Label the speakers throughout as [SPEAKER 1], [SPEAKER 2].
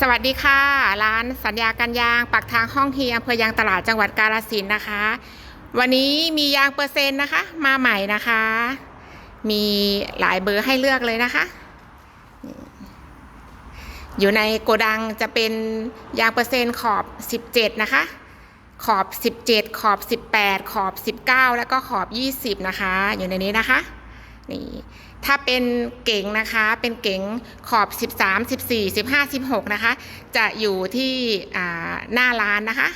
[SPEAKER 1] สวัสดีค่ะ ร้านสัญญากันยางปักทางห้องเฮียอำเภอยางตลาดจังหวัดกาฬสินนะคะ วันนี้มียางเปอร์เซ็นต์นะคะ มาใหม่นะคะ มีหลายเบอร์ให้เลือกเลยนะคะ อยู่ในโกดังจะเป็นยางเปอร์เซ็นต์ขอบ 17 นะคะ ขอบ 17 ขอบ 18 ขอบ 19 แล้วก็ขอบ 20 นะคะ อยู่ในนี้นะคะ นี่ถ้าเป็นเก๋งนะคะเป็นเก๋งขอบ 13 14 15 16 นะคะ จะอยู่ที่หน้าร้านนะคะ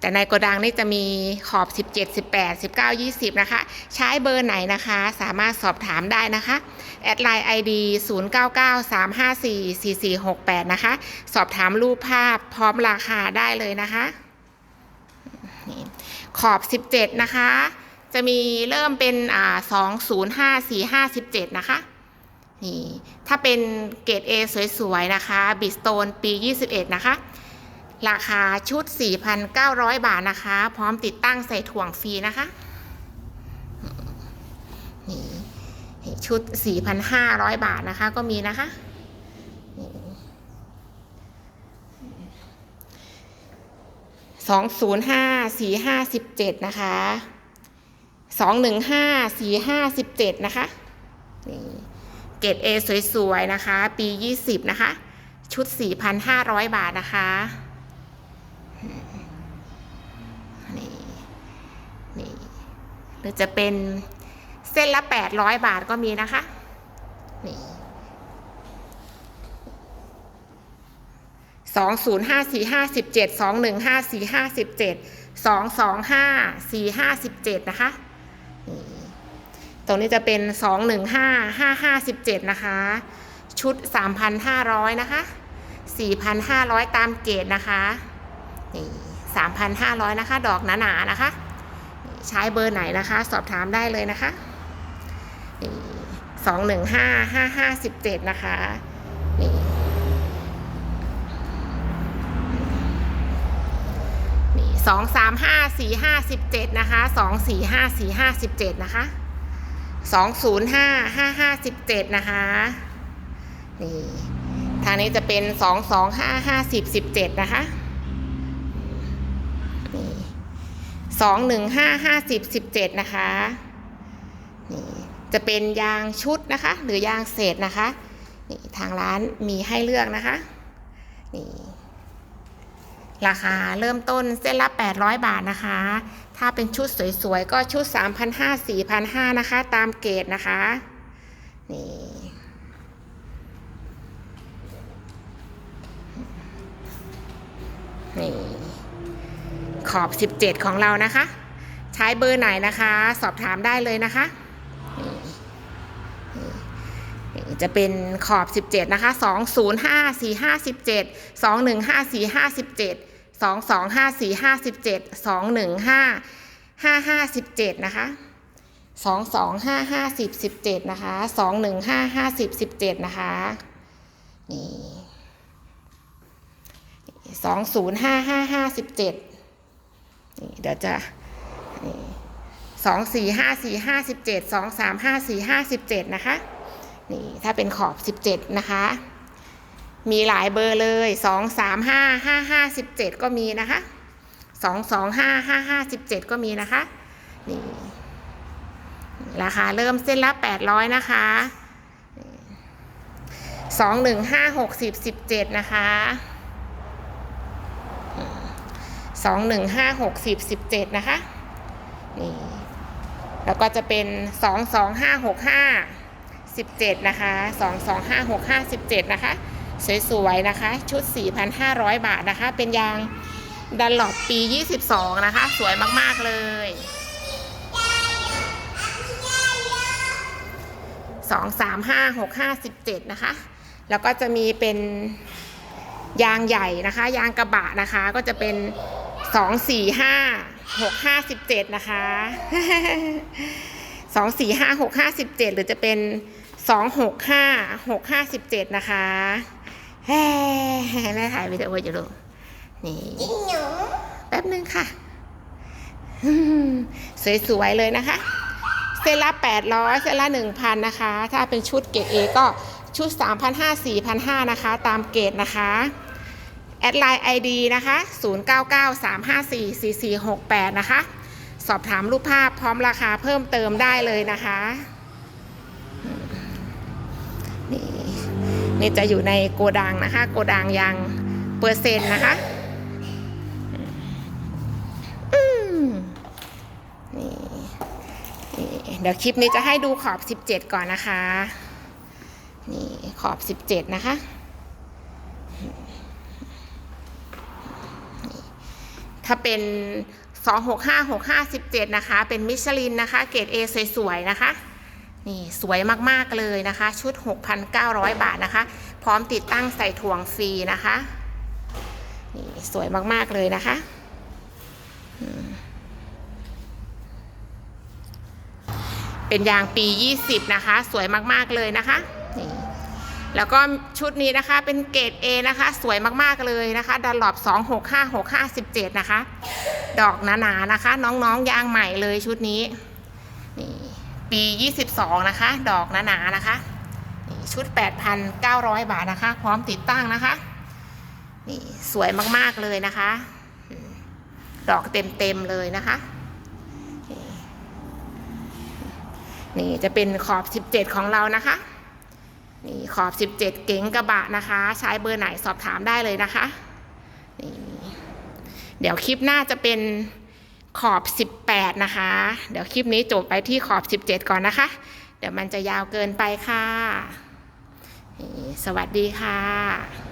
[SPEAKER 1] แต่ในโกดังนี่จะมีขอบ 17 18 19 20 นะคะ ใช้เบอร์ไหนนะคะ สามารถสอบถามได้นะคะ แอดไลน์ ID 099 354 4468 นะคะ สอบถามรูปภาพพร้อมราคาได้เลยนะคะ ขอบ 17 นะคะ จะมีเริ่มเป็นอ่า205 45 17นะคะนี่ถ้าเป็นเกรด A สวยๆ นะคะ บิสโตนปี 21 นะคะ ราคาชุด 4,900 บาทนะคะ พร้อมติดตั้งใส่ถ่วงฟรีนะคะ นี่นี่ชุด 4,500 บาทนะคะก็มีนะคะสองศูนย์ห้าสี่ห้าสิบเจ็ดนะคะ สองหนึ่งห้าสี่ห้าสิบเจ็ดนะคะนี่เกรด A สวยๆ นะคะ ปียี่สิบนะคะ ชุด4,500บาทนะคะนี่นี่หรือจะเป็นเส้นละ800บาทก็มีนะคะนี่สองศูนย์ห้าสี่ห้าสิบเจ็ดสองหนึ่งห้าสี่ห้าสิบเจ็ดสองสองห้าสี่ห้าสิบเจ็ดนะคะ ตรงนี้จะเป็นสองหนึ่งห้าห้าห้าสิบเจ็ดนะคะ ชุดสามพันห้าร้อยนะคะสี่พันห้าร้อยตามเกณฑ์นะคะนี่สามพันห้าร้อยนะคะ ดอกหนาๆนะคะ ใช้เบอร์ไหนนะคะ สอบถามได้เลยนะคะสองหนึ่งห้าห้าห้าสิบเจ็ดนะคะนี่นี่ สองสามห้าสี่ห้าสิบเจ็ดนะคะสองสี่ห้าสี่ห้าสิบเจ็ดนะคะสองศูนย์ห้าห้าห้าสิบเจ็ดนะคะนี่ทางนี้จะเป็นสองสองห้าห้าสิบสิบเจ็ดนะคะนี่สองหนึ่งห้าห้าสิบสิบเจ็ดนะคะนี่จะเป็นยางชุดนะคะ หรือยางเศษนะคะนี่ทางร้านมีให้เลือกนะคะนี่ ราคาเริ่มต้นเส้นละ 800 บาทนะคะ ถ้าเป็นชุดสวยๆ ก็ชุด 3,500 4,500 นะคะ ตามเกรดนะคะ นี่ นี่ ขอบ 17 ของเรานะคะ ใช้เบอร์ไหนนะคะ สอบถามได้เลยนะคะนี่จะเป็นขอบ 17 นะคะ 205457 215457 สองสองห้าสี่ห้าสิบเจ็ดสองหนึ่งห้าห้าห้าสิบเจ็ดนะคะสองสองห้าห้าสิบสิบเจ็ดนะคะสองหนึ่งห้าห้าสิบสิบเจ็ดนะคะนี่สองศูนย์ห้าห้าห้าสิบเจ็ดนี่เดี๋ยวจะนี่สองสี่ห้าสี่ห้าสิบเจ็ดสองสามห้าสี่ห้าสิบเจ็ดนะคะนี่ถ้าเป็นขอบสิบเจ็ดนะคะ มีหลายเบอร์เลยสองสามห้าห้าห้าสิบเจ็ดก็มีนะคะสองสองห้าห้าห้าสิบเจ็ดก็มีนะคะ นี่ ราคาเริ่มเส้นละแปดร้อยนะคะสองหนึ่งห้าหกสิบสิบเจ็ดนะคะสองหนึ่งห้าหกสิบสิบเจ็ดนะคะ นี่ แล้วก็จะเป็นสองสองห้าหกห้าสิบเจ็ดนะคะสองสองห้าหกห้าสิบเจ็ดนะคะ สวยๆนะคะ ชุด 4,500 บาทนะคะ เป็นยางดันหลอดปี 22 นะคะ สวยมากๆเลย2 3 5 6 5 17นะคะ แล้วก็จะมีเป็นยางใหญ่นะคะ ยางกระบะนะคะ ก็จะเป็น2 4 5 6 5 17นะคะ2 4 5 6 5 17หรือจะเป็น2 6 5 6 5 17นะคะ แม่ถ่ายวิดีโออยู่ลูกนี่แป๊บนึงค่ะ สวยๆเลยนะคะ เซนละแปดร้อยเซนละหนึ่งพันนะคะ ถ้าเป็นชุดเกรดเอก็ชุดสามพันห้าสี่พันห้านะคะ ตามเกรดนะคะ แอดไลน์ไอดีนะคะศูนย์เก้าเก้าสามห้าสี่สี่สี่หกแปดนะคะ สอบถามรูปภาพพร้อมราคาเพิ่มเติมได้เลยนะคะ นี่จะอยู่ในโกดังนะคะ โกดังยางเปอร์เซ็นต์นะคะนี่นี่เดี๋ยวคลิปนี้จะให้ดูขอบ 17 ก่อนนะคะ นี่ขอบ 17 นะคะถ้าเป็น265 65 17นะคะ เป็นมิชลินนะคะ เกรด A สวยๆนะคะ นี่สวยมากๆเลยนะคะ ชุด 6,900 บาทนะคะ พร้อมติดตั้งใส่ถ่วงฟรีนะคะนี่สวยมากๆเลยนะคะเป็นยางปี 20 นะคะ สวยมากๆเลยนะคะนี่แล้วก็ชุดนี้นะคะเป็นเกรด A นะคะ สวยมากๆเลยนะคะดันหลอบ265657 นะคะ ดอกหนาๆนะคะ น้องๆยางใหม่เลยชุดนี้ ปี 22 นะคะ ดอกหนาๆนะคะ ชุด 8,900 บาทนะคะ พร้อมติดตั้งนะคะ นี่สวยมากๆเลยนะคะ ดอกเต็มๆเลยนะคะนี่นี่จะเป็นขอบ 17 ของเรานะคะ นี่ขอบ 17 เก๋งกระบะนะคะ ใช้เบอร์ไหนสอบถามได้เลยนะคะนี่เดี๋ยวคลิปหน้าจะเป็น ขอบ 18 นะคะ เดี๋ยวคลิปนี้จบไปที่ขอบ 17 ก่อนนะคะ เดี๋ยวมันจะยาวเกินไปค่ะ สวัสดีค่ะ